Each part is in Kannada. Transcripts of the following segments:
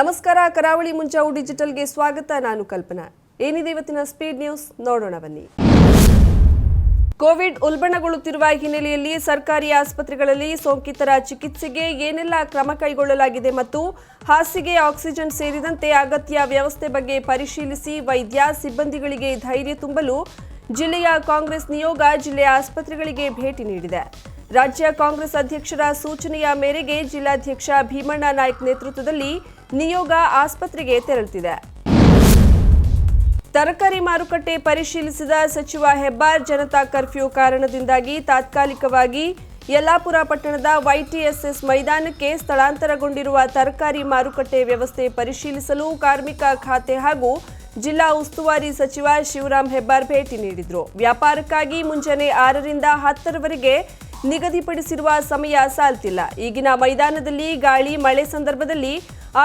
ನಮಸ್ಕಾರ, ಕರಾವಳಿ ಮುಂಚಾವು ಡಿಜಿಟಲ್ಗೆ ಸ್ವಾಗತ. ನಾನು ಕಲ್ಪನಾ. ಏನಿದೆ ಇವತ್ತಿನ ಸ್ಪೀಡ್ ನ್ಯೂಸ್? ನೋಡೋಣ ಬನ್ನಿ. ಕೋವಿಡ್ ಉಲ್ಬಣಗೊಳ್ಳುತ್ತಿರುವ ಹಿನ್ನೆಲೆಯಲ್ಲಿ ಸರ್ಕಾರಿ ಆಸ್ಪತ್ರೆಗಳಲ್ಲಿ ಸೋಂಕಿತರ ಚಿಕಿತ್ಸೆಗೆ ಏನೆಲ್ಲ ಕ್ರಮ ಕೈಗೊಳ್ಳಲಾಗಿದೆ ಮತ್ತು ಹಾಸಿಗೆ ಆಕ್ಸಿಜನ್ ಸೇರಿದಂತೆ ಅಗತ್ಯ ವ್ಯವಸ್ಥೆ ಬಗ್ಗೆ ಪರಿಶೀಲಿಸಿ ವೈದ್ಯ, ಸಿಬ್ಬಂದಿಗಳಿಗೆ ಧೈರ್ಯ ತುಂಬಲು ಜಿಲ್ಲೆಯ ಕಾಂಗ್ರೆಸ್ ನಿಯೋಗ ಜಿಲ್ಲೆಯ ಆಸ್ಪತ್ರೆಗಳಿಗೆ ಭೇಟಿ ನೀಡಿದೆ. ರಾಜ್ಯ ಕಾಂಗ್ರೆಸ್ ಅಧ್ಯಕ್ಷರ ಸೂಚನೆಯ ಮೇರೆಗೆ ಜಿಲ್ಲಾಧ್ಯಕ್ಷ ಭೀಮಣ್ಣ ನಾಯ್ಕ ನೇತೃತ್ವದಲ್ಲಿ ನಿಯೋಗ ಆಸ್ಪತ್ರೆಗೆ ತೆರಳುತ್ತಿದೆ. ತರಕಾರಿ ಮಾರುಕಟ್ಟೆ ಪರಿಶೀಲಿಸಿದ ಸಚಿವ ಹೆಬ್ಬಾರ್ ಜನತಾ ಕರ್ಫ್ಯೂ ಕಾರಣದಿಂದಾಗಿ ತಾತ್ಕಾಲಿಕವಾಗಿ ಯಲ್ಲಾಪುರ ಪಟ್ಟಣದ ವೈಟಿಎಸ್ಎಸ್ ಮೈದಾನಕ್ಕೆ ಸ್ಥಳಾಂತರಗೊಂಡಿರುವ ತರಕಾರಿ ಮಾರುಕಟ್ಟೆ ವ್ಯವಸ್ಥೆ ಪರಿಶೀಲಿಸಲು ಕಾರ್ಮಿಕ ಖಾತೆ ಹಾಗೂ ಜಿಲ್ಲಾ ಉಸ್ತುವಾರಿ ಸಚಿವ ಶಿವರಾಮ್ ಹೆಬ್ಬಾರ್ ಭೇಟಿ ನೀಡಿದರು. ವ್ಯಾಪಾರಕ್ಕಾಗಿ ಮುಂಜಾನೆ ಆರರಿಂದ ಹತ್ತರವರೆಗೆ ನಿಗದಿಪಡಿಸಿರುವ ಸಮಯ ಸಾಲ್ತಿಲ್ಲ ಈಗಿನ ಮೈದಾನದಲ್ಲಿ ಗಾಳಿ, ಮಳೆ ಸಂದರ್ಭದಲ್ಲಿ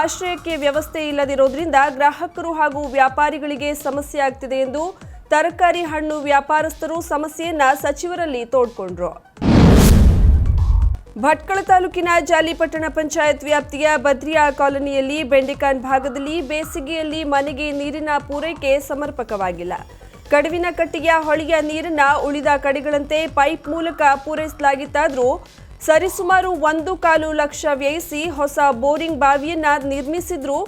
ಆಶ್ರಯಕ್ಕೆ ವ್ಯವಸ್ಥೆ ಇಲ್ಲದಿರೋದ್ರಿಂದ ಗ್ರಾಹಕರು ಹಾಗೂ ವ್ಯಾಪಾರಿಗಳಿಗೆ ಸಮಸ್ಯೆ ಆಗ್ತಿದೆ ಎಂದು ತರಕಾರಿ ಹಣ್ಣು ವ್ಯಾಪಾರಸ್ಥರು ಸಮಸ್ಯೆಯನ್ನ ಸಚಿವರಲ್ಲಿ ತೋಡ್ಕೊಂಡ್ರು. ಭಟ್ಕಳ ತಾಲೂಕಿನ ಜಾಲಿಪಟ್ಟಣ ಪಂಚಾಯತ್ ವ್ಯಾಪ್ತಿಯ ಬದ್ರಿಯಾ ಕಾಲೋನಿಯಲ್ಲಿ ಬೆಂಡಿಕಾನ್ ಭಾಗದಲ್ಲಿ ಬೇಸಿಗೆಯಲ್ಲಿ ಮನೆಗೆ ನೀರಿನ ಪೂರೈಕೆ ಸಮರ್ಪಕವಾಗಿಲ್ಲ. ಕಡುವಿನ ಕಟ್ಟಿಗೆಯ ಹೊಳೆಯ ನೀರನ್ನ ಉಳಿದ ಕಡೆಗಳಂತೆ ಪೈಪ್ ಮೂಲಕ ಪೂರೈಸಲಾಗಿತ್ತಾದರೂ ಸರಿಸುಮಾರು ಒಂದು ಕಾಲು ಲಕ್ಷ ವ್ಯಯಿಸಿ ಹೊಸ ಬೋರಿಂಗ್ ಬಾವಿಯನ್ನ ನಿರ್ಮಿಸಿದ್ರೂ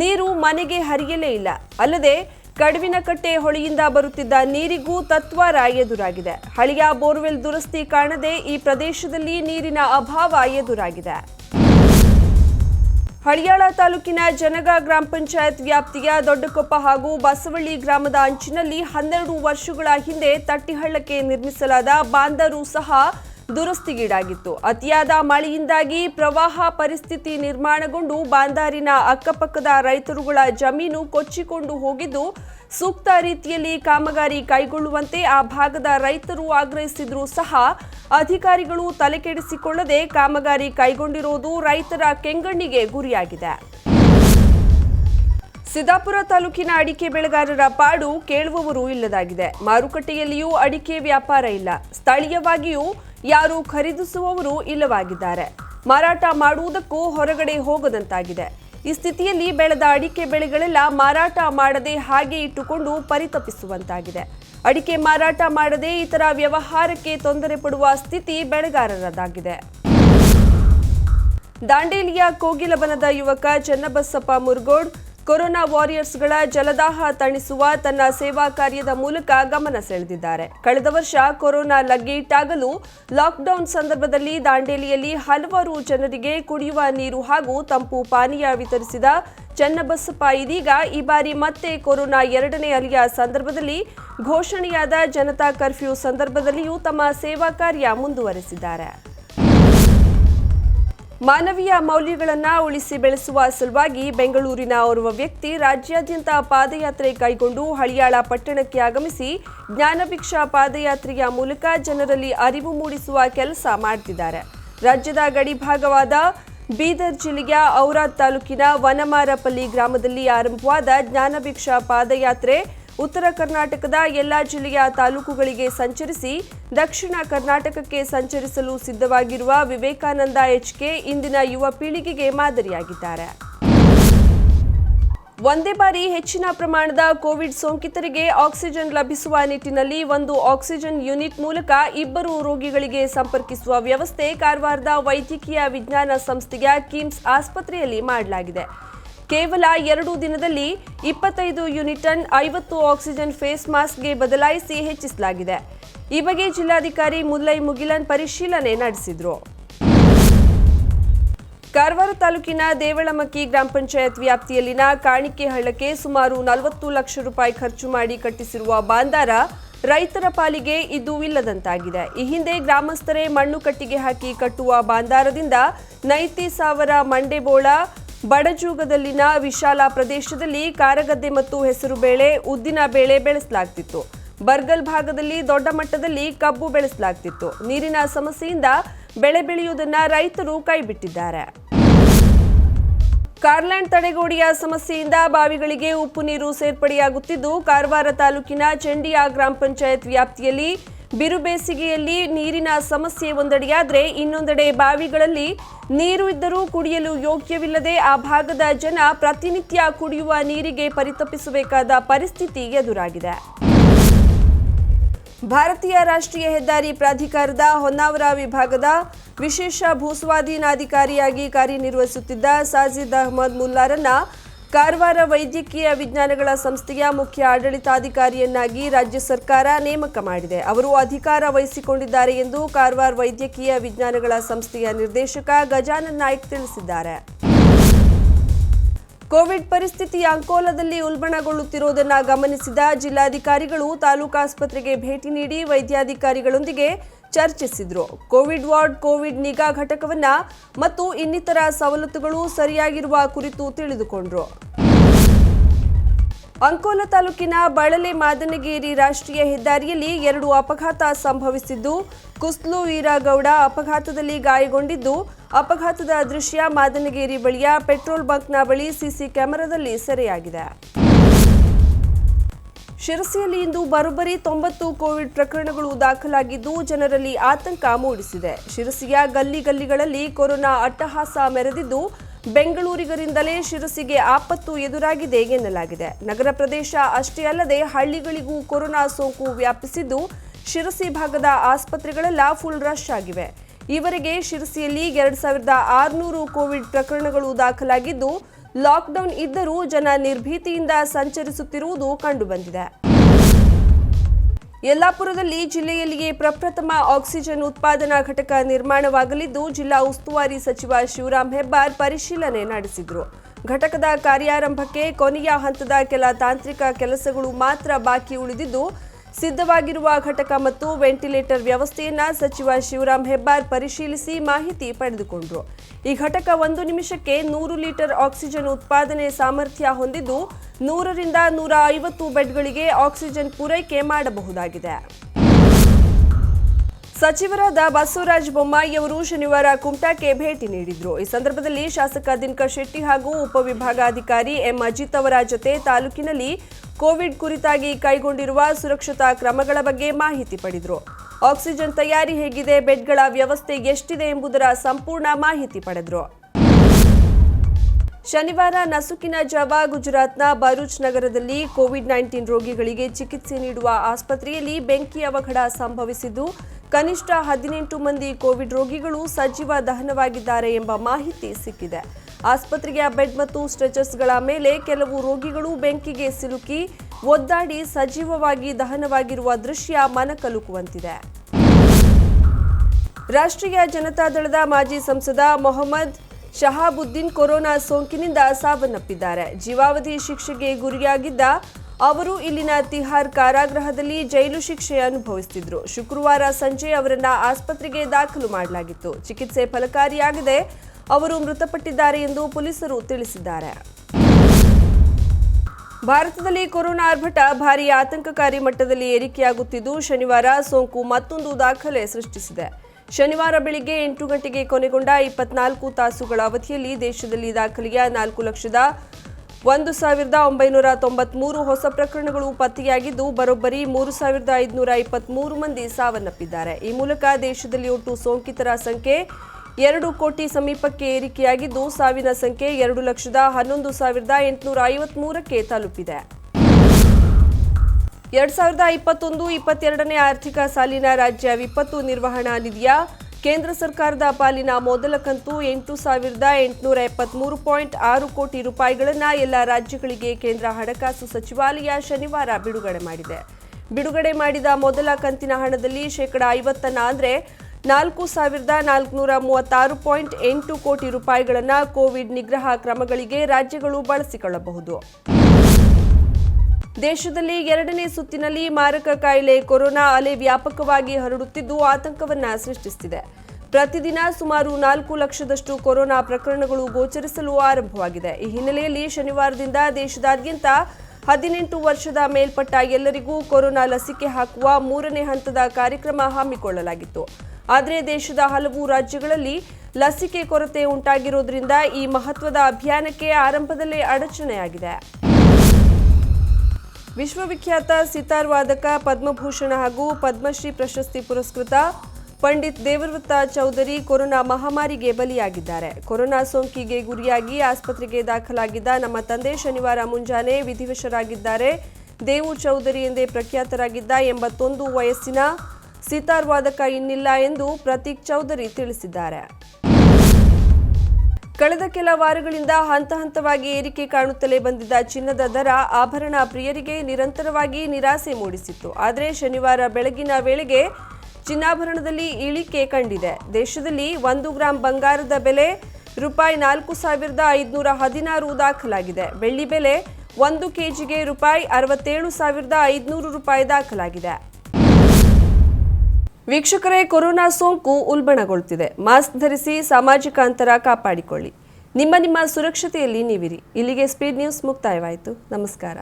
ನೀರು ಮನೆಗೆ ಹರಿಯಲೇ ಇಲ್ಲ. ಅಲ್ಲದೆ ಕಡುವಿನ ಕಟ್ಟೆ ಹೊಳೆಯಿಂದ ಬರುತ್ತಿದ್ದ ನೀರಿಗೂ ತತ್ವಾರ ಎದುರಾಗಿದೆ. ಹಳೆಯ ಬೋರ್ವೆಲ್ ದುರಸ್ತಿ ಕಾಣದೆ ಈ ಪ್ರದೇಶದಲ್ಲಿ ನೀರಿನ ಅಭಾವ ಎದುರಾಗಿದೆ. ಹಳಿಯಾಳ ತಾಲೂಕಿನ ಜನಗ ಗ್ರಾಮ ಪಂಚಾಯತ್ ವ್ಯಾಪ್ತಿಯ ದೊಡ್ಡಕೊಪ್ಪ ಹಾಗೂ ಬಸವಳ್ಳಿ ಗ್ರಾಮದ ಅಂಚಿನಲ್ಲಿ ಹನ್ನೆರಡು ವರ್ಷಗಳ ಹಿಂದೆ ತಟ್ಟಿಹಳ್ಳಕ್ಕೆ ನಿರ್ಮಿಸಲಾದ ಬಾಂದರು ಸಹ ದುರಸ್ತಿಗೀಡಾಗಿತ್ತು. ಅತಿಯಾದ ಮಳೆಯಿಂದಾಗಿ ಪ್ರವಾಹ ಪರಿಸ್ಥಿತಿ ನಿರ್ಮಾಣಗೊಂಡು ಬಾಂದಾರಿನ ಅಕ್ಕಪಕ್ಕದ ರೈತರುಗಳ ಜಮೀನು ಕೊಚ್ಚಿಕೊಂಡು ಹೋಗಿದ್ದು ಸೂಕ್ತ ರೀತಿಯಲ್ಲಿ ಕಾಮಗಾರಿ ಕೈಗೊಳ್ಳುವಂತೆ ಆ ಭಾಗದ ರೈತರು ಆಗ್ರಹಿಸಿದರೂ ಸಹ ಅಧಿಕಾರಿಗಳು ತಲೆಕೆಡಿಸಿಕೊಳ್ಳದೆ ಕಾಮಗಾರಿ ಕೈಗೊಂಡಿರುವುದು ರೈತರ ಕೆಂಗಣ್ಣಿಗೆ ಗುರಿಯಾಗಿದೆ. ಸಿದ್ದಾಪುರ ತಾಲೂಕಿನ ಅಡಿಕೆ ಬೆಳೆಗಾರರ ಪಾಡು ಕೇಳುವವರು ಇಲ್ಲದಾಗಿದೆ. ಮಾರುಕಟ್ಟೆಯಲ್ಲಿಯೂ ಅಡಿಕೆ ವ್ಯಾಪಾರ ಇಲ್ಲ. ಸ್ಥಳೀಯವಾಗಿಯೂ ಯಾರು ಖರೀದಿಸುವವರು ಇಲ್ಲವಾಗಿದ್ದಾರೆ. ಮಾರಾಟ ಮಾಡುವುದಕ್ಕೂ ಹೊರಗಡೆ ಹೋಗದಂತಾಗಿದೆ. ಈ ಸ್ಥಿತಿಯಲ್ಲಿ ಬೆಳೆದ ಅಡಿಕೆ ಬೆಳೆಗಳೆಲ್ಲ ಮಾರಾಟ ಮಾಡದೆ ಹಾಗೆ ಇಟ್ಟುಕೊಂಡು ಪರಿತಪಿಸುವಂತಾಗಿದೆ. ಅಡಿಕೆ ಮಾರಾಟ ಮಾಡದೆ ಇತರ ವ್ಯವಹಾರಕ್ಕೆ ತೊಂದರೆ ಪಡುವ ಸ್ಥಿತಿ ಬೆಳೆಗಾರರದಾಗಿದೆ. ದಾಂಡೇಲಿಯ ಕೋಗಿಲಬನದ ಯುವಕ ಚನ್ನಬಸಪ್ಪ ಮುರುಗೋಡ್ ಕೊರೋನಾ ವಾರಿಯರ್ಸ್ಗಳ ಜಲದಾಹ ತಣಿಸುವ ತನ್ನ ಸೇವಾ ಕಾರ್ಯದ ಮೂಲಕ ಗಮನ ಸೆಳೆದಿದ್ದಾರೆ. ಕಳೆದ ವರ್ಷ ಕೊರೋನಾ ಲಗ್ಗೆಯಿಟ್ಟಾಗಲು ಲಾಕ್ಡೌನ್ ಸಂದರ್ಭದಲ್ಲಿ ದಾಂಡೇಲಿಯಲ್ಲಿ ಹಲವಾರು ಜನರಿಗೆ ಕುಡಿಯುವ ನೀರು ಹಾಗೂ ತಂಪು ಪಾನೀಯ ವಿತರಿಸಿದ ಚನ್ನಬಸಪ್ಪ ಇದೀಗ ಈ ಬಾರಿ ಮತ್ತೆ ಕೊರೋನಾ ಎರಡನೇ ಅಲೆಯ ಸಂದರ್ಭದಲ್ಲಿ ಘೋಷಣೆಯಾದ ಜನತಾ ಕರ್ಫ್ಯೂ ಸಂದರ್ಭದಲ್ಲಿಯೂ ತಮ್ಮ ಸೇವಾ ಕಾರ್ಯ ಮುಂದುವರೆಸಿದ್ದಾರೆ. ಮಾನವೀಯ ಮೌಲ್ಯಗಳನ್ನು ಉಳಿಸಿ ಬೆಳೆಸುವ ಸಲುವಾಗಿ ಬೆಂಗಳೂರಿನ ಓರ್ವ ವ್ಯಕ್ತಿ ರಾಜ್ಯಾದ್ಯಂತ ಪಾದಯಾತ್ರೆ ಕೈಗೊಂಡು ಹಳಿಯಾಳ ಪಟ್ಟಣಕ್ಕೆ ಆಗಮಿಸಿ ಜ್ಞಾನಭಿಕ್ಷಾ ಪಾದಯಾತ್ರೆಯ ಮೂಲಕ ಜನರಲ್ಲಿ ಅರಿವು ಮೂಡಿಸುವ ಕೆಲಸ ಮಾಡ್ತಿದ್ದಾರೆ. ರಾಜ್ಯದ ಗಡಿಭಾಗವಾದ ಬೀದರ್ ಜಿಲ್ಲೆಯ ಔರಾದ್ ತಾಲೂಕಿನ ವನಮಾರಪಲ್ಲಿ ಗ್ರಾಮದಲ್ಲಿ ಆರಂಭವಾದ ಜ್ಞಾನಭಿಕ್ಷಾ ಪಾದಯಾತ್ರೆ ಉತ್ತರ ಕರ್ನಾಟಕದ ಎಲ್ಲ ಜಿಲ್ಲೆಯ ತಾಲೂಕುಗಳಿಗೆ ಸಂಚರಿಸಿ ದಕ್ಷಿಣ ಕರ್ನಾಟಕಕ್ಕೆ ಸಂಚರಿಸಲು ಸಿದ್ಧವಾಗಿರುವ ವಿವೇಕಾನಂದ ಎಚ್ಕೆ ಇಂದಿನ ಯುವ ಪೀಳಿಗೆಗೆ ಮಾದರಿಯಾಗಿದ್ದಾರೆ. ಒಂದೇ ಬಾರಿ ಹೆಚ್ಚಿನ ಪ್ರಮಾಣದ ಕೋವಿಡ್ ಸೋಂಕಿತರಿಗೆ ಆಕ್ಸಿಜನ್ ಲಭಿಸುವ ನಿಟ್ಟಿನಲ್ಲಿ ಒಂದು ಆಕ್ಸಿಜನ್ ಯೂನಿಟ್ ಮೂಲಕ ಇಬ್ಬರು ರೋಗಿಗಳಿಗೆ ಸಂಪರ್ಕಿಸುವ ವ್ಯವಸ್ಥೆ ಕಾರವಾರದ ವೈದ್ಯಕೀಯ ವಿಜ್ಞಾನ ಸಂಸ್ಥೆಯ ಕಿಮ್ಸ್ ಆಸ್ಪತ್ರೆಯಲ್ಲಿ ಮಾಡಲಾಗಿದೆ. ಕೇವಲ ಎರಡು ದಿನದಲ್ಲಿ ಇಪ್ಪತ್ತೈದು ಯೂನಿಟನ್ ಐವತ್ತು ಆಕ್ಸಿಜನ್ ಫೇಸ್ ಮಾಸ್ಕ್ಗೆ ಬದಲಾಯಿಸಿ ಹೆಚ್ಚಿಸಲಾಗಿದೆ. ಈ ಬಗ್ಗೆ ಜಿಲ್ಲಾಧಿಕಾರಿ ಮುಲ್ಲೈ ಮುಗಿಲನ್ ಪರಿಶೀಲನೆ ನಡೆಸಿದರು. ಕಾರವಾರ ತಾಲೂಕಿನ ದೇವಳಮಕ್ಕಿ ಗ್ರಾಮ ಪಂಚಾಯತ್ ವ್ಯಾಪ್ತಿಯಲ್ಲಿನ ಕಾಣಿಕೆ ಹಳ್ಳಕ್ಕೆ ಸುಮಾರು ನಲವತ್ತು ಲಕ್ಷ ರೂಪಾಯಿ ಖರ್ಚು ಮಾಡಿ ಕಟ್ಟಿಸಿರುವ ಬಾಂದಾರ ರೈತರ ಪಾಲಿಗೆ ಇದು ಇಲ್ಲದಂತಾಗಿದೆ. ಈ ಹಿಂದೆ ಗ್ರಾಮಸ್ಥರೇ ಮಣ್ಣು ಕಟ್ಟಿಗೆ ಹಾಕಿ ಕಟ್ಟುವ ಬಾಂದಾರದಿಂದ ನೈತಿ ಸಾವರ ಮಂಡೆಬೋಳ ಬಡಜೂಗದಲ್ಲಿನ ವಿಶಾಲ ಪ್ರದೇಶದಲ್ಲಿ ಕಾರಗದ್ದೆ ಮತ್ತು ಹೆಸರುಬೇಳೆ ಉದ್ದಿನ ಬೇಳೆ ಬೆಳೆಸಲಾಗ್ತಿತ್ತು. ಬರ್ಗಲ್ ಭಾಗದಲ್ಲಿ ದೊಡ್ಡ ಮಟ್ಟದಲ್ಲಿ ಕಬ್ಬು ಬೆಳೆಸಲಾಗ್ತಿತ್ತು. ನೀರಿನ ಸಮಸ್ಯೆಯಿಂದ ಬೆಳೆ ಬೆಳೆಯುವುದನ್ನ ರೈತರು ಕೈಬಿಟ್ಟಿದ್ದಾರೆ. ಕಾರ್ಲ್ಯಾಂಡ್ ತಡೆಗೋಡಿಯ ಸಮಸ್ಯೆಯಿಂದ ಬಾವಿಗಳಿಗೆ ಉಪ್ಪು ನೀರು ಸೇರ್ಪಡೆಯಾಗುತ್ತಿದ್ದು, ಕಾರವಾರ ತಾಲೂಕಿನ ಚಂಡಿಯಾ ಗ್ರಾಮ ಪಂಚಾಯತ್ ವ್ಯಾಪ್ತಿಯಲ್ಲಿ ಬಿರು ಬೇಸಿಗೆಯಲ್ಲಿ ನೀರಿನ ಸಮಸ್ಯೆ ಒಂದೆಡೆಯಾದರೆ ಇನ್ನೊಂದೆಡೆ ಬಾವಿಗಳಲ್ಲಿ ನೀರು ಇದ್ದರೂ ಕುಡಿಯಲು ಯೋಗ್ಯವಿಲ್ಲದೆ ಆ ಭಾಗದ ಜನ ಪ್ರತಿನಿತ್ಯ ಕುಡಿಯುವ ನೀರಿಗೆ ಪರಿತಪಿಸಬೇಕಾದ ಪರಿಸ್ಥಿತಿ ಎದುರಾಗಿದೆ. ಭಾರತೀಯ ರಾಷ್ಟ್ರೀಯ ಹೆದ್ದಾರಿ ಪ್ರಾಧಿಕಾರದ ಹೊನ್ನಾವರ ವಿಭಾಗದ ವಿಶೇಷ ಭೂಸ್ವಾಧೀನಾಧಿಕಾರಿಯಾಗಿ ಕಾರ್ಯನಿರ್ವಹಿಸುತ್ತಿದ್ದ ಸಾಜಿದ್ ಅಹಮದ್ ಮುಲ್ಲಾರನ್ನ ಕಾರವಾರ ವೈದ್ಯಕೀಯ ವಿಜ್ಞಾನಗಳ ಸಂಸ್ಥೆಯ ಮುಖ್ಯ ಆಡಳಿತಾಧಿಕಾರಿಯನ್ನಾಗಿ ರಾಜ್ಯ ಸರ್ಕಾರ ನೇಮಕ ಮಾಡಿದೆ. ಅವರು ಅಧಿಕಾರ ವಹಿಸಿಕೊಂಡಿದ್ದಾರೆ ಎಂದು ಕಾರವಾರ ವೈದ್ಯಕೀಯ ವಿಜ್ಞಾನಗಳ ಸಂಸ್ಥೆಯ ನಿರ್ದೇಶಕ ಗಜಾನನ್ ನಾಯ್ಕ್ ತಿಳಿಸಿದ್ದಾರೆ. ಕೋವಿಡ್ ಪರಿಸ್ಥಿತಿ ಅಂಕೋಲದಲ್ಲಿ ಉಲ್ಬಣಗೊಳ್ಳುತ್ತಿರುವುದನ್ನು ಗಮನಿಸಿದ ಜಿಲ್ಲಾಧಿಕಾರಿಗಳು ತಾಲೂಕಾಸ್ಪತ್ರೆಗೆ ಭೇಟಿ ನೀಡಿ ವೈದ್ಯಾಧಿಕಾರಿಗಳೊಂದಿಗೆ ಚರ್ಚಿಸಿದ್ರು. ಕೋವಿಡ್ ವಾರ್ಡ್, ಕೋವಿಡ್ ನಿಗಾ ಘಟಕವನ್ನ ಮತ್ತು ಇನ್ನಿತರ ಸವಲತ್ತುಗಳು ಸರಿಯಾಗಿರುವ ಕುರಿತು ತಿಳಿದುಕೊಂಡರು. ಅಂಕೋಲ ತಾಲೂಕಿನ ಬಳಲೆ ಮಾದನಗೇರಿ ರಾಷ್ಟ್ರೀಯ ಹೆದ್ದಾರಿಯಲ್ಲಿ ಎರಡು ಅಪಘಾತ ಸಂಭವಿಸಿದ್ದು, ಕುಸ್ಲು ವೀರಗೌಡ ಅಪಘಾತದಲ್ಲಿ ಗಾಯಗೊಂಡಿದ್ದು, ಅಪಘಾತದ ದೃಶ್ಯ ಮಾದನಗೇರಿ ಬಳಿಯ ಪೆಟ್ರೋಲ್ ಬಂಕ್ನ ಬಳಿ ಸಿಸಿ ಕ್ಯಾಮೆರಾದಲ್ಲಿ ಸೆರೆಯಾಗಿದೆ. ಶಿರಸಿಯಲ್ಲಿ ಇಂದು ಬರೋಬ್ಬರಿ ತೊಂಬತ್ತು ಕೋವಿಡ್ ಪ್ರಕರಣಗಳು ದಾಖಲಾಗಿದ್ದು, ಜನರಲ್ಲಿ ಆತಂಕ ಮೂಡಿಸಿದೆ. ಶಿರಸಿಯ ಗಲ್ಲಿ ಗಲ್ಲಿಗಳಲ್ಲಿ ಕೊರೋನಾ ಅಟ್ಟಹಾಸ ಮೆರೆದಿದ್ದು, ಬೆಂಗಳೂರಿಗರಿಂದಲೇ ಶಿರಸಿಗೆ ಆಪತ್ತು ಎದುರಾಗಿದೆ ಎನ್ನಲಾಗಿದೆ. ನಗರ ಪ್ರದೇಶ ಅಷ್ಟೇ ಅಲ್ಲದೆ ಹಳ್ಳಿಗಳಿಗೂ ಕೊರೋನಾ ಸೋಂಕು ವ್ಯಾಪಿಸಿದ್ದು, ಶಿರಸಿ ಭಾಗದ ಆಸ್ಪತ್ರೆಗಳೆಲ್ಲ ಫುಲ್ ರಶ್ ಆಗಿವೆ. ಈವರೆಗೆ ಶಿರಸಿಯಲ್ಲಿ ಎರಡು ಸಾವಿರದ ಆರುನೂರು ಕೋವಿಡ್ ಪ್ರಕರಣಗಳು ದಾಖಲಾಗಿದ್ದು ಲಾಕ್ಡೌನ್ ಇದ್ದರೂ ಜನ ನಿರ್ಭೀತಿಯಿಂದ ಸಂಚರಿಸುತ್ತಿರುವುದು ಕಂಡುಬಂದಿದೆ. ಯಲ್ಲಾಪುರದಲ್ಲಿ ಜಿಲ್ಲೆಯಲ್ಲಿಯೇ ಪ್ರಪ್ರಥಮ ಆಕ್ಸಿಜನ್ ಉತ್ಪಾದನಾ ಘಟಕ ನಿರ್ಮಾಣವಾಗಲಿದ್ದು, ಜಿಲ್ಲಾ ಉಸ್ತುವಾರಿ ಸಚಿವ ಶಿವರಾಮ್ ಹೆಬ್ಬಾರ್ ಪರಿಶೀಲನೆ ನಡೆಸಿದರು. ಘಟಕದ ಕಾರ್ಯಾರಂಭಕ್ಕೆ ಕೊನೆಯ ಹಂತದ ಕೆಲ ತಾಂತ್ರಿಕ ಕೆಲಸಗಳು ಮಾತ್ರ ಬಾಕಿ ಉಳಿದಿದ್ದು ಸಿದ್ಧವಾಗಿರುವ ಘಟಕ ಮತ್ತು ವೆಂಟಿಲೇಟರ್ ವ್ಯವಸ್ಥೆಯನ್ನು ಸಚಿವ ಶಿವರಾಂ ಹೆಬ್ಬಾರ್ ಪರಿಶೀಲಿಸಿ ಮಾಹಿತಿ ಪಡೆದುಕೊಂಡರು. ಈ ಘಟಕ ಒಂದು ನಿಮಿಷಕ್ಕೆ ನೂರು ಲೀಟರ್ ಆಕ್ಸಿಜನ್ ಉತ್ಪಾದನೆ ಸಾಮರ್ಥ್ಯ ಹೊಂದಿದ್ದು, ನೂರರಿಂದ ನೂರ ಐವತ್ತು ಬೆಡ್ಗಳಿಗೆ ಆಕ್ಸಿಜನ್ ಪೂರೈಕೆ ಮಾಡಬಹುದಾಗಿದೆ. ಸಚಿವರಾದ ಬಸವರಾಜ ಬೊಮ್ಮಾಯಿ ಅವರು ಶನಿವಾರ ಕುಮಟಾಕ್ಕೆ ಭೇಟಿ ನೀಡಿದ್ರು. ಈ ಸಂದರ್ಭದಲ್ಲಿ ಶಾಸಕ ದಿನಕರ್ ಶೆಟ್ಟಿ ಹಾಗೂ ಉಪವಿಭಾಗಾಧಿಕಾರಿ ಎಂ. ಅಜಿತ್ ಅವರ ಜೊತೆ ತಾಲೂಕಿನಲ್ಲಿ ಕೋವಿಡ್ ಕುರಿತಾಗಿ ಕೈಗೊಂಡಿರುವ ಸುರಕ್ಷತಾ ಕ್ರಮಗಳ ಬಗ್ಗೆ ಮಾಹಿತಿ ಪಡೆದರು. ಆಕ್ಸಿಜನ್ ತಯಾರಿ ಹೇಗಿದೆ, ಬೆಡ್ಗಳ ವ್ಯವಸ್ಥೆ ಎಷ್ಟಿದೆ ಎಂಬುದರ ಸಂಪೂರ್ಣ ಮಾಹಿತಿ ಪಡೆದರು. ಶನಿವಾರ ನಸುಕಿನ ಜಾವ ಗುಜರಾತ್ನ ಭರೂಚ್ ನಗರದಲ್ಲಿ ಕೋವಿಡ್ ನೈನ್ಟೀನ್ ರೋಗಿಗಳಿಗೆ ಚಿಕಿತ್ಸೆ ನೀಡುವ ಆಸ್ಪತ್ರೆಯಲ್ಲಿ ಬೆಂಕಿ ಅವಘಡ ಸಂಭವಿಸಿದ್ದು, ಕನಿಷ್ಠ ಹದಿನೆಂಟು ಮಂದಿ ಕೋವಿಡ್ ರೋಗಿಗಳು ಸಜೀವ ದಹನವಾಗಿದ್ದಾರೆ ಎಂಬ ಮಾಹಿತಿ ಸಿಕ್ಕಿದೆ. ಆಸ್ಪತ್ರೆಯ ಬೆಡ್ ಮತ್ತು ಸ್ಟ್ರೆಚರ್ಸ್ಗಳ ಮೇಲೆ ಕೆಲವು ರೋಗಿಗಳು ಬೆಂಕಿಗೆ ಸಿಲುಕಿ ಒದ್ದಾಡಿ ಸಜೀವವಾಗಿ ದಹನವಾಗಿರುವ ದೃಶ್ಯ ಮನಕಲುಕುವಂತಿದೆ. ರಾಷ್ಟ್ರೀಯ ಜನತಾದಳದ ಮಾಜಿ ಸಂಸದ ಮೊಹಮ್ಮದ್ ಶಹಾಬುದ್ದೀನ್ ಕೊರೋನಾ ಸೋಂಕಿನಿಂದ ಸಾವನ್ನಪ್ಪಿದ್ದಾರೆ. ಜೀವಾವಧಿ ಶಿಕ್ಷೆಗೆ ಗುರಿಯಾಗಿದ್ದ ಅವರು ಇಲ್ಲಿನ ತಿಹಾರ್ ಕಾರಾಗೃಹದಲ್ಲಿ ಜೈಲು ಶಿಕ್ಷೆ ಅನುಭವಿಸುತ್ತಿದ್ದರು ಶುಕ್ರವಾರ ಸಂಜೆ ಅವರನ್ನ ಆಸ್ಪತ್ರೆಗೆ ದಾಖಲು ಮಾಡಲಾಗಿತ್ತು. ಚಿಕಿತ್ಸೆ ಫಲಕಾರಿಯಾಗದೆ ಅವರು ಮೃತಪಟ್ಟಿದ್ದಾರೆ ಎಂದು ಪೊಲೀಸರು ತಿಳಿಸಿದ್ದಾರೆ. ಭಾರತದಲ್ಲಿ ಕೊರೋನಾ ಆರ್ಭಟ ಭಾರೀ ಆತಂಕಕಾರಿ ಮಟ್ಟದಲ್ಲಿ ಏರಿಕೆಯಾಗುತ್ತಿದ್ದು, ಶನಿವಾರ ಸೋಂಕು ಮತ್ತೊಂದು ದಾಖಲೆ ಸೃಷ್ಟಿಸಿದೆ. ಶನಿವಾರ ಬೆಳಿಗ್ಗೆ ಎಂಟು ಗಂಟೆಗೆ ಕೊನೆಗೊಂಡ ಇಪ್ಪತ್ನಾಲ್ಕು ತಾಸುಗಳ ಅವಧಿಯಲ್ಲಿ ದೇಶದಲ್ಲಿ ದಾಖಲೆಯ ನಾಲ್ಕು ಲಕ್ಷದ ಒಂದು ಸಾವಿರದ ಒಂಬೈನೂರ ತೊಂಬತ್ಮೂರು ಹೊಸ ಪ್ರಕರಣಗಳು ಪತ್ತೆಯಾಗಿದ್ದು, ಬರೋಬ್ಬರಿ ಮೂರು ಸಾವಿರದ ಐದುನೂರ ಇಪ್ಪತ್ಮೂರು ಮಂದಿ ಸಾವನ್ನಪ್ಪಿದ್ದಾರೆ. ಈ ಮೂಲಕ ದೇಶದಲ್ಲಿ ಒಟ್ಟು ಸೋಂಕಿತರ ಸಂಖ್ಯೆ ಎರಡು ಕೋಟಿ ಸಮೀಪಕ್ಕೆ ಏರಿಕೆಯಾಗಿದ್ದು ಸಾವಿನ ಸಂಖ್ಯೆ ಎರಡು ಲಕ್ಷದ ಹನ್ನೊಂದು ಸಾವಿರದ ಎಂಟುನೂರ ಐವತ್ಮೂರಕ್ಕೆ ತಲುಪಿದೆ. ಎರಡ್ ಸಾವಿರದ ಇಪ್ಪತ್ತೊಂದು ಇಪ್ಪತ್ತೆರಡನೇ ಆರ್ಥಿಕ ಸಾಲಿನ ರಾಜ್ಯ ವಿಪತ್ತು ನಿರ್ವಹಣಾ ನಿಧಿಯ ಕೇಂದ್ರ ಸರ್ಕಾರದ ಪಾಲಿನ ಮೊದಲ ಕಂತು ಎಂಟು ಸಾವಿರದ ಎಂಟುನೂರ ಎಪ್ಪತ್ಮೂರು ಪಾಯಿಂಟ್ ಆರು ಕೋಟಿ ರೂಪಾಯಿಗಳನ್ನು ಎಲ್ಲ ರಾಜ್ಯಗಳಿಗೆ ಕೇಂದ್ರ ಹಣಕಾಸು ಸಚಿವಾಲಯ ಶನಿವಾರ ಬಿಡುಗಡೆ ಮಾಡಿದೆ. ಬಿಡುಗಡೆ ಮಾಡಿದ ಮೊದಲ ಕಂತಿನ ಹಣದಲ್ಲಿ ಶೇಕಡ ಐವತ್ತನ್ನ ಅಂದರೆ ನಾಲ್ಕು ಸಾವಿರದ ನಾಲ್ಕುನೂರ ಮೂವತ್ತಾರು ಪಾಯಿಂಟ್ ಎಂಟು ಕೋಟಿ ರೂಪಾಯಿಗಳನ್ನು ಕೋವಿಡ್ ನಿಗ್ರಹ ಕ್ರಮಗಳಿಗೆ ರಾಜ್ಯಗಳು ಬಳಸಿಕೊಳ್ಳಬಹುದು. ದೇಶದಲ್ಲಿ ಎರಡನೇ ಸುತ್ತಿನಲ್ಲಿ ಮಾರಕ ಕಾಯಿಲೆ ಕೊರೋನಾ ಅಲೆ ವ್ಯಾಪಕವಾಗಿ ಹರಡುತ್ತಿದ್ದು ಆತಂಕವನ್ನ ಸೃಷ್ಟಿಸುತ್ತಿದೆ ಪ್ರತಿದಿನ ಸುಮಾರು ನಾಲ್ಕು ಲಕ್ಷದಷ್ಟು ಕೊರೋನಾ ಪ್ರಕರಣಗಳು ಗೋಚರಿಸಲು ಆರಂಭವಾಗಿದೆ. ಈ ಹಿನ್ನೆಲೆಯಲ್ಲಿ ಶನಿವಾರದಿಂದ ದೇಶದಾದ್ಯಂತ ಹದಿನೆಂಟು ವರ್ಷದ ಮೇಲ್ಪಟ್ಟ ಎಲ್ಲರಿಗೂ ಕೊರೋನಾ ಲಸಿಕೆ ಹಾಕುವ ಮೂರನೇ ಹಂತದ ಕಾರ್ಯಕ್ರಮ ಹಮ್ಮಿಕೊಳ್ಳಲಾಗಿತ್ತು. ಆದರೆ ದೇಶದ ಹಲವು ರಾಜ್ಯಗಳಲ್ಲಿ ಲಸಿಕೆ ಕೊರತೆ ಉಂಟಾಗಿರೋದ್ರಿಂದ ಈ ಮಹತ್ವದ ಅಭಿಯಾನಕ್ಕೆ ಆರಂಭದಲ್ಲೇ ಅಡಚಣೆಯಾಗಿದೆ. ವಿಶ್ವವಿಖ್ಯಾತ ಸಿತಾರ್ ವಾದಕ ಪದ್ಮಭೂಷಣ ಹಾಗೂ ಪದ್ಮಶ್ರೀ ಪ್ರಶಸ್ತಿ ಪುರಸ್ಕೃತ ಪಂಡಿತ್ ದೇವವ್ರತ ಚೌಧರಿ ಕೊರೋನಾ ಮಹಾಮಾರಿಗೆ ಬಲಿಯಾಗಿದ್ದಾರೆ. ಕೊರೋನಾ ಸೋಂಕಿಗೆ ಗುರಿಯಾಗಿ ಆಸ್ಪತ್ರೆಗೆ ದಾಖಲಾಗಿದ್ದ ನಮ್ಮ ತಂದೆ ಶನಿವಾರ ಮುಂಜಾನೆ ವಿಧಿವಶರಾಗಿದ್ದಾರೆ. ದೇವು ಚೌಧರಿ ಎಂದೇ ಪ್ರಖ್ಯಾತರಾಗಿದ್ದ ಎಂಬತ್ತೊಂದು ವಯಸ್ಸಿನ ಸಿತಾರ್ ವಾದಕ ಇನ್ನಿಲ್ಲ ಎಂದು ಪ್ರತೀಕ್ ಚೌಧರಿ ತಿಳಿಸಿದ್ದಾರೆ. ಕಳೆದ ಕೆಲ ವಾರಗಳಿಂದ ಹಂತ ಹಂತವಾಗಿ ಏರಿಕೆ ಕಾಣುತ್ತಲೇ ಬಂದಿದ್ದ ಚಿನ್ನದ ದರ ಆಭರಣ ಪ್ರಿಯರಿಗೆ ನಿರಂತರವಾಗಿ ನಿರಾಸೆ ಮೂಡಿಸಿತ್ತು. ಆದರೆ ಶನಿವಾರ ಬೆಳಗಿನ ವೇಳೆಗೆ ಚಿನ್ನಾಭರಣದಲ್ಲಿ ಇಳಿಕೆ ಕಂಡಿದೆ. ದೇಶದಲ್ಲಿ ಒಂದು ಗ್ರಾಂ ಬಂಗಾರದ ಬೆಲೆ ರೂಪಾಯಿ ನಾಲ್ಕು ಸಾವಿರದ ಐದುನೂರ ಹದಿನಾರು ದಾಖಲಾಗಿದೆ. ಬೆಳ್ಳಿ ಬೆಲೆ ಒಂದು ಕೆಜಿಗೆ ರೂಪಾಯಿ ಅರವತ್ತೇಳು ಸಾವಿರದ ಐದುನೂರು ರೂಪಾಯಿ ದಾಖಲಾಗಿದೆ. ವೀಕ್ಷಕರೇ, ಕೊರೋನಾ ಸೋಂಕು ಉಲ್ಬಣಗೊಳ್ಳುತ್ತಿದೆ ಮಾಸ್ಕ್ ಧರಿಸಿ ಸಾಮಾಜಿಕ ಅಂತರ ಕಾಪಾಡಿಕೊಳ್ಳಿ. ನಿಮ್ಮ ನಿಮ್ಮ ಸುರಕ್ಷತೆಯಲ್ಲಿ ನೀವಿರಿ. ಇಲ್ಲಿಗೆ ಸ್ಪೀಡ್ ನ್ಯೂಸ್ ಮುಕ್ತಾಯವಾಯಿತು. ನಮಸ್ಕಾರ.